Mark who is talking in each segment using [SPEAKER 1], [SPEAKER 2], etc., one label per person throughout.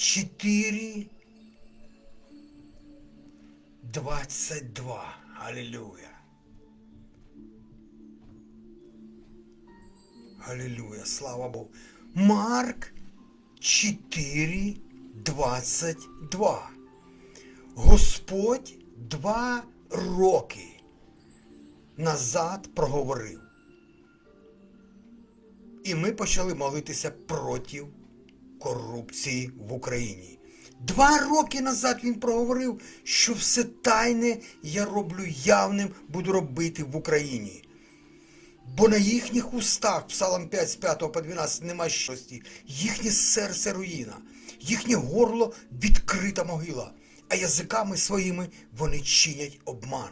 [SPEAKER 1] 4, 22. Аллилуйя. Аллилуйя, слава Богу. Марк 4, 22. Господь два роки назад проговорив. І ми почали молитися проти корупції в Україні. Два роки назад він проговорив, що все тайне я роблю явним, буду робити в Україні. Бо на їхніх устах, Псалом 5 з 5 по 12, нема щості, їхнє серце руїна, їхнє горло відкрита могила, а язиками своїми вони чинять обман.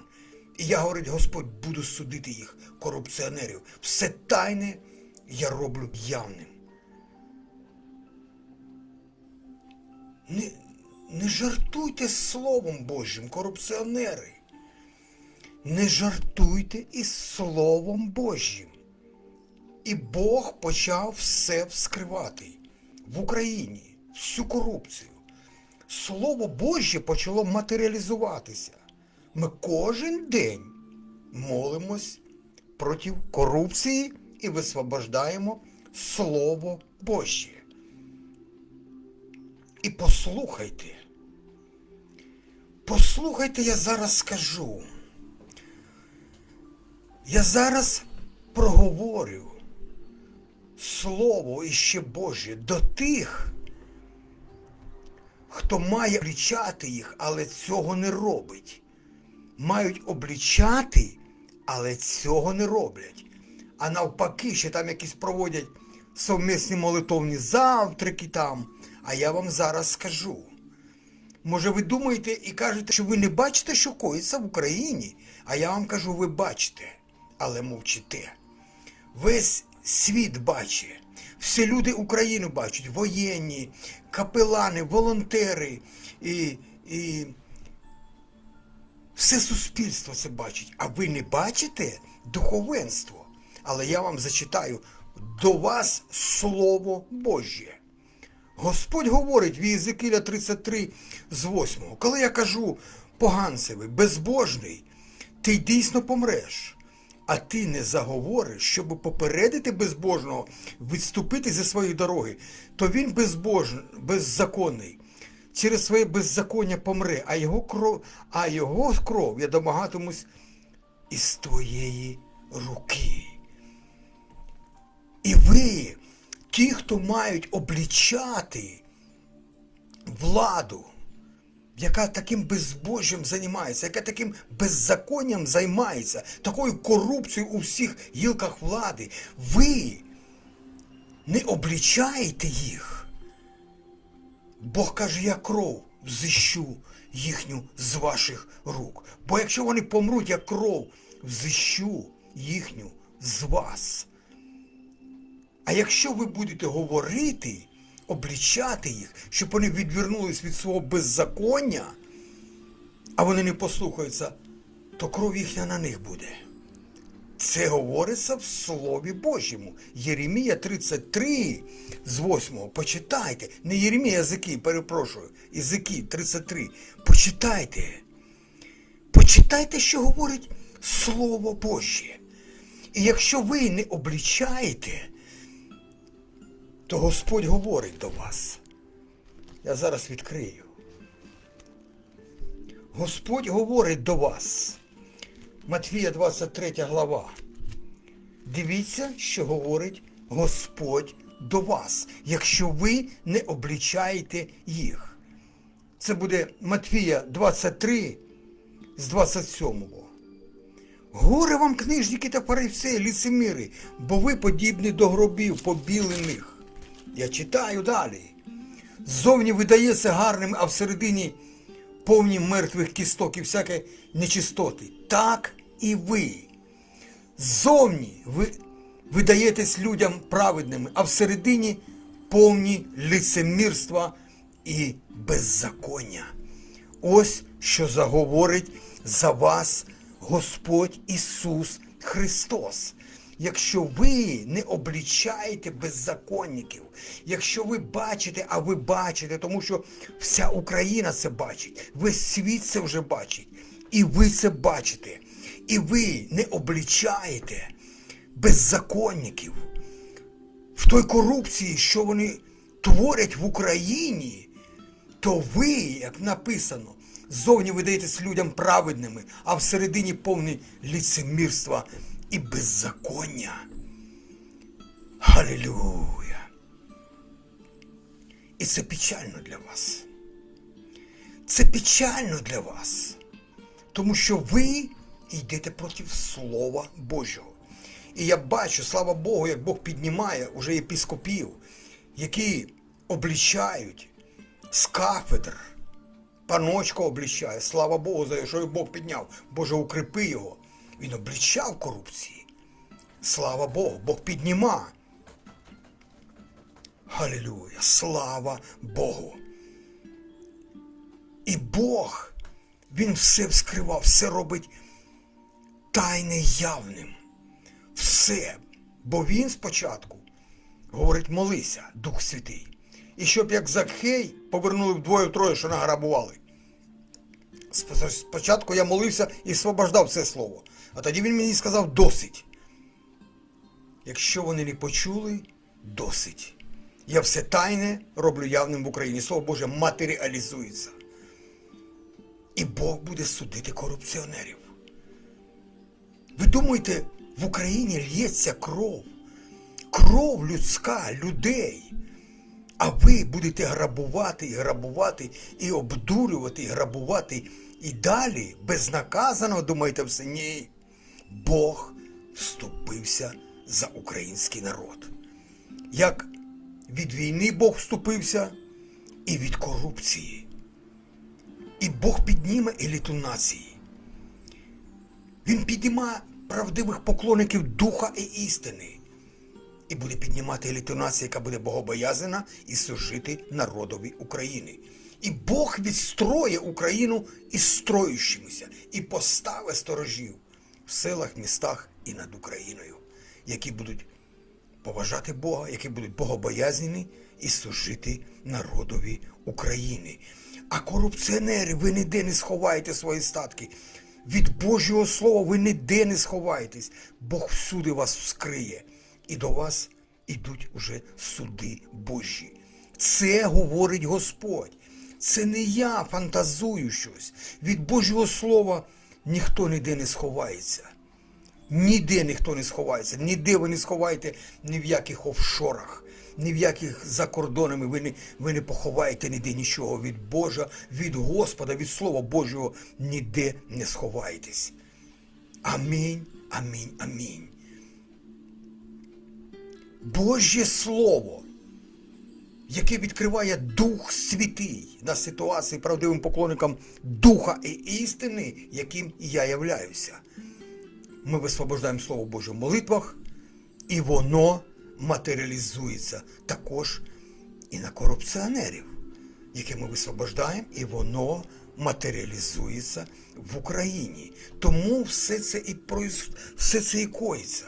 [SPEAKER 1] І я, говорить, Господь, буду судити їх, корупціонерів. Все тайне я роблю явним. Не, не жартуйте Словом Божим, корупціонери. Не жартуйте із Словом Божим. І Бог почав все вскривати в Україні, всю корупцію. Слово Боже почало матеріалізуватися. Ми кожен день молимось проти корупції і висвобождаємо Слово Боже. І послухайте. Послухайте, я зараз скажу. Я зараз проговорю Слово іще Боже до тих, хто має облічати їх, але цього не робить. Мають облічати, але цього не роблять. А навпаки, ще там якісь проводять совмісні молитовні завтраки там. А я вам зараз скажу. Може, ви думаєте і кажете, що ви не бачите, що коїться в Україні, а я вам кажу, ви бачите, але мовчите. Весь світ бачить, всі люди України бачать, воєнні, капелани, волонтери і, і все суспільство це бачить. А ви не бачите духовенство. Але я вам зачитаю до вас Слово Божє. Господь говорить в Єзикіля 33 з 8. Коли я кажу поганцеві, безбожний, ти дійсно помреш, а ти не заговориш, щоб попередити безбожного відступити зі своєї дороги, то він безбожний, беззаконний. Через своє беззаконня помре, а його кров, а його кров я домагатимусь із твоєї руки. І ви, ті, хто мають облічати владу, яка таким безбожжям займається, яка таким беззаконням займається, такою корупцією у всіх гілках влади, ви не облічаєте їх. Бог каже, я кров взищу їхню з ваших рук. Бо якщо вони помруть, я кров взищу їхню з вас. А якщо ви будете говорити, облічати їх, щоб вони відвернулись від свого беззаконня, а вони не послухаються, то кров їхня на них буде. Це говориться в Слові Божому. Єремія 33 з 8. Почитайте. Не Єремія, Язики, перепрошую. Язики 33. Почитайте. Почитайте, що говорить Слово Боже. І якщо ви не облічаєте, то Господь говорить до вас. Я зараз відкрию. Господь говорить до вас. Матвія 23 глава. Дивіться, що говорить Господь до вас, якщо ви не облічаєте їх. Це буде Матвія 23 з 27. Горе вам, книжники та фарисеї, ліцеміри, бо ви подібні до гробів побілених. Я читаю далі. Ззовні видається гарним, а всередині повні мертвих кісток і всяке нечистоти. Так і ви. Ззовні ви видаєтесь людям праведними, а всередині повні лицемірства і беззаконня. Ось що заговорить за вас Господь Ісус Христос. Якщо ви не облічаєте беззаконників, якщо ви бачите, а ви бачите, тому що вся Україна це бачить, весь світ це вже бачить, і ви це бачите, і ви не облічаєте беззаконників в той корупції, що вони творять в Україні, то ви, як написано, зовні видаєтесь людям праведними, а всередині повні ліцемірства і беззаконня. Халилюя! І це печально для вас. Це печально для вас, тому що ви йдете проти Слова Божого. І я бачу, слава Богу, як Бог піднімає уже єпіскопів, які облічають з кафедр. Паночко облічає, слава Богу, за що Бог підняв. Боже, укріпи його. Він облічав корупції. Слава Богу, Бог підніма. Халілюя, слава Богу. І Бог, Він все вскривав, все робить тайне явним. Все. Бо він спочатку говорить, молися, Дух Святий. І щоб як Закхей повернули вдвоє-троє, що награбували. Спочатку я молився і освобождав це слово. А тоді він мені сказав досить. Якщо вони не почули, досить. Я все тайне роблю явним в Україні. Слово Боже матеріалізується. І Бог буде судити корупціонерів. Ви думаєте, в Україні лється кров, кров людська, людей. А ви будете грабувати і грабувати, і обдурювати, і грабувати. І далі безнаказано думаєте все? Ні. Бог вступився за український народ. Як від війни Бог вступився, і від корупції. І Бог підніме еліту нації. Він підніма правдивих поклонників духа і істини. І буде піднімати еліту нації, яка буде богобоязана і служити народові України. І Бог відстроє Україну із строючимися і поставить сторожів в селах, містах і над Україною, які будуть поважати Бога, які будуть богобоязні і служити народові України. А корупціонери, ви ніде не сховаєте свої статки. Від Божого Слова ви ніде не сховаєтесь. Бог всюди вас вскриє. І до вас ідуть уже суди Божі. Це говорить Господь. Це не я фантазую щось. Від Божого Слова ніхто ніде не сховається. Ніде ніхто не сховається, ніде ви не сховаєте ні в яких офшорах, ні в яких за кордонами ви не, ви не поховаєте ніде нічого від Божа, від Господа, від Слова Божого ніде не сховаєтесь. Амінь, амінь, амінь. Божє Слово, яке відкриває Дух Святий на ситуації правдивим поклонникам Духа і істини, яким я являюся. Ми висвобождаємо Слово Боже в молитвах, і воно матеріалізується також і на корупціонерів, яке ми висвобождаємо, і воно матеріалізується в Україні. Тому все це і проїс- все це і коїться.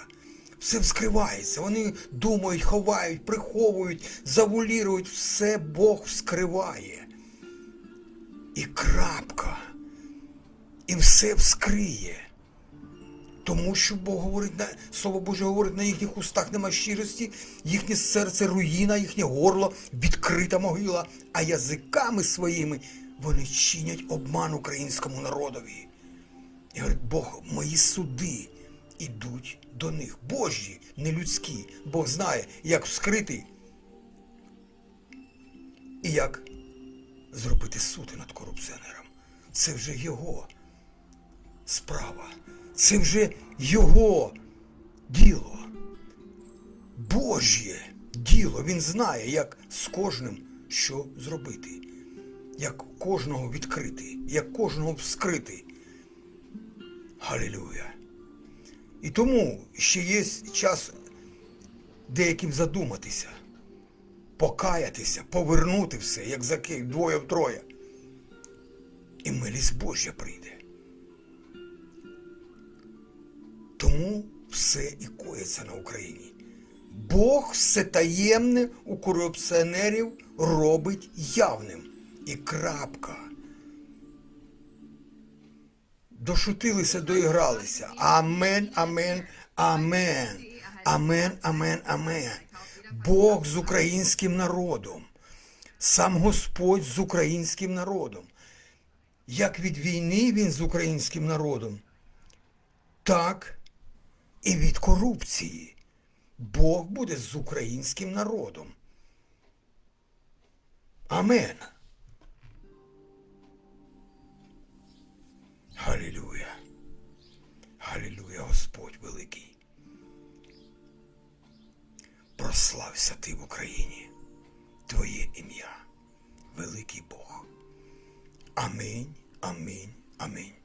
[SPEAKER 1] Все вскривається. Вони думають, ховають, приховують, завулірують, все Бог вскриває. І крапка. І все вскриє. Тому що Бог говорить на Слово Боже говорить, на їхніх устах нема щирості, їхнє серце руїна, їхнє горло відкрита могила, а язиками своїми вони чинять обман українському народові. І говорить, Бог, мої суди ідуть до них. Божі, не людські. Бог знає, як вскрити і як зробити суд над корупціонером. Це вже його справа. Це вже його діло. Божє діло. Він знає, як з кожним що зробити, як кожного відкрити, як кожного вскрити. Галілюя. І тому ще є час деяким задуматися, покаятися, повернути все, як за Київ, двоє втроє. І милість Божа прийде. Тому все і коїться на Україні. Бог все таємне у корупціонерів робить явним. І крапка. Дошутилися, доігралися. Амен, амен, амен. Амен, амен, амен. Бог з українським народом. Сам Господь з українським народом. Як від війни він з українським народом, так і від корупції. Бог буде з українським народом. Амен. Халілюя. Галілюя, Господь великий. Прослався ти в Україні. Твоє ім'я, великий Бог. Амінь, амінь, амінь.